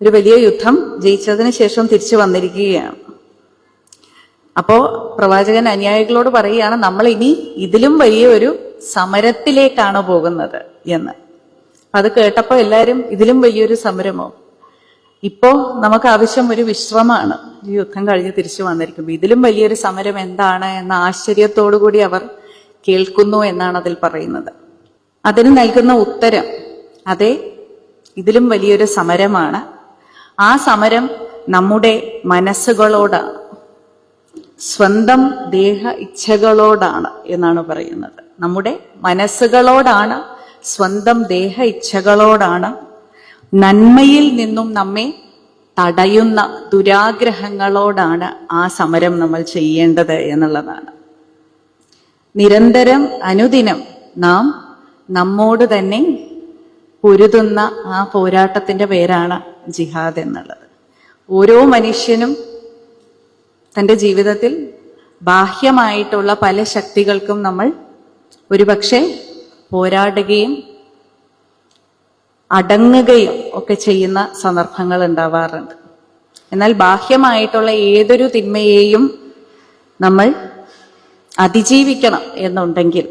ഒരു വലിയ യുദ്ധം ജയിച്ചതിന് ശേഷം തിരിച്ചു വന്നിരിക്കുകയാണ്. അപ്പോ പ്രവാചകൻ അനുയായികളോട് പറയുകയാണ് നമ്മൾ ഇനി ഇതിലും വലിയ ഒരു സമരത്തിലേക്കാണ് പോകുന്നത് എന്ന്. അത് കേട്ടപ്പോ എല്ലാവരും ഇതിലും വലിയൊരു സമരമോ? ഇപ്പോ നമുക്ക് ആവശ്യം ഒരു വിശ്രമമാണ്. യുദ്ധം കഴിഞ്ഞ് തിരിച്ചു വന്നിരിക്കുമ്പോൾ ഇതിലും വലിയൊരു സമരം എന്താണ് എന്ന ആശ്ചര്യത്തോടു കൂടി അവർ കേൾക്കുന്നു എന്നാണ് അതിൽ പറയുന്നത്. അതിന് നൽകുന്ന ഉത്തരം അതെ ഇതിലും വലിയൊരു സമരമാണ്. ആ സമരം നമ്മുടെ മനസ്സുകളോടാണ് സ്വന്തം ദേഹ ഇച്ഛകളോടാണ് എന്നാണ് പറയുന്നത്. നമ്മുടെ മനസ്സുകളോടാണ് സ്വന്തം ദേഹ ഇച്ഛകളോടാണ് നന്മയിൽ നിന്നും നമ്മെ തടയുന്ന ദുരാഗ്രഹങ്ങളോടാണ് ആ സമരം നമ്മൾ ചെയ്യേണ്ടത് എന്നുള്ളതാണ്. നിരന്തരം അനുദിനം നാം നമ്മോട് തന്നെ പൊരുതുന്ന ആ പോരാട്ടത്തിന്റെ പേരാണ് ജിഹാദ് എന്നുള്ളത്. ഓരോ മനുഷ്യനും തന്റെ ജീവിതത്തിൽ ബാഹ്യമായിട്ടുള്ള പല ശക്തികൾക്കും നമ്മൾ ഒരുപക്ഷെ പോരാടുകയും അടങ്ങുകയും ഒക്കെ ചെയ്യുന്ന സന്ദർഭങ്ങൾ ഉണ്ടാവാറുണ്ട്. എന്നാൽ ബാഹ്യമായിട്ടുള്ള ഏതൊരു തിന്മയെയും നമ്മൾ അതിജീവിക്കണം എന്നുണ്ടെങ്കിൽ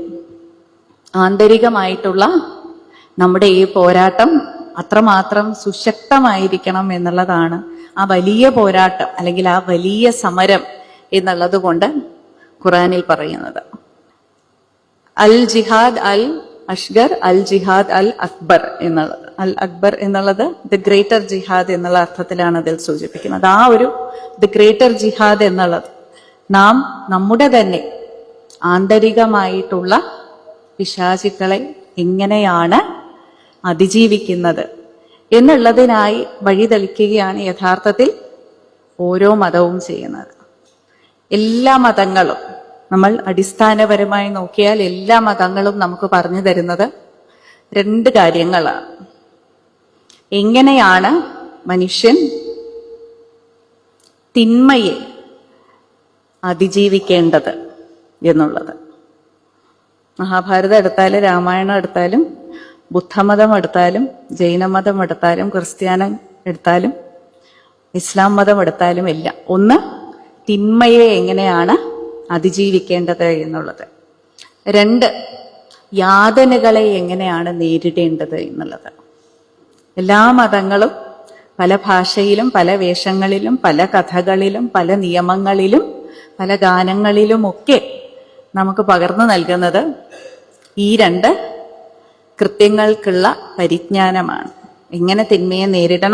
ആന്തരികമായിട്ടുള്ള നമ്മുടെ ഈ പോരാട്ടം അത്രമാത്രം സുശക്തമായിരിക്കണം എന്നുള്ളതാണ് ആ വലിയ പോരാട്ടം അല്ലെങ്കിൽ ആ വലിയ സമരം എന്നുള്ളത് കൊണ്ട് ഖുറാനിൽ പറയുന്നത്. അൽ ജിഹാദ് അൽ അഷ്ഗർ അൽ ജിഹാദ് അൽ അക്ബർ എന്നുള്ളത്. അൽ അക്ബർ എന്നുള്ളത് ദി ഗ്രേറ്റർ ജിഹാദ് എന്നുള്ള അർത്ഥത്തിലാണ് അതിൽ സൂചിപ്പിക്കുന്നത്. ആ ഒരു ദി ഗ്രേറ്റർ ജിഹാദ് എന്നുള്ളത് നാം നമ്മുടെ തന്നെ ആന്തരികമായിട്ടുള്ള പിശാചുക്കളെ എങ്ങനെയാണ് അതിജീവിക്കുന്നത് എന്നുള്ളതിനായി വഴിതെളിക്കുകയാണ് യഥാർത്ഥത്തിൽ ഓരോ മതവും ചെയ്യുന്നത്. എല്ലാ മതങ്ങളും നമ്മൾ അടിസ്ഥാനപരമായി നോക്കിയാൽ എല്ലാ മതങ്ങളും നമുക്ക് പറഞ്ഞു തരുന്നത് രണ്ട് കാര്യങ്ങളാണ്. എങ്ങനെയാണ് മനുഷ്യൻ തിന്മയെ അതിജീവിക്കേണ്ടത് എന്നുള്ളത്? മഹാഭാരതം എടുത്താലും രാമായണം എടുത്താലും ബുദ്ധമതം എടുത്താലും ജൈനമതം എടുത്താലും ക്രിസ്ത്യാനം എടുത്താലും ഇസ്ലാം മതം എടുത്താലും എല്ലാം ഒന്ന് തിന്മയെ എങ്ങനെയാണ് അതിജീവിക്കേണ്ടത് എന്നുള്ളത്. രണ്ട് യാതനകളെ എങ്ങനെയാണ് നേരിടേണ്ടത് എന്നുള്ളത്. എല്ലാ മതങ്ങളും പല ഭാഷയിലും പല വേഷങ്ങളിലും പല കഥകളിലും പല നിയമങ്ങളിലും പല ഗാനങ്ങളിലുമൊക്കെ നമുക്ക് പകർന്നു നൽകുന്നത് ഈ രണ്ട് കൃത്യങ്ങൾക്കുള്ള പരിജ്ഞാനമാണ്. എങ്ങനെ തിന്മയെ നേരിടണം?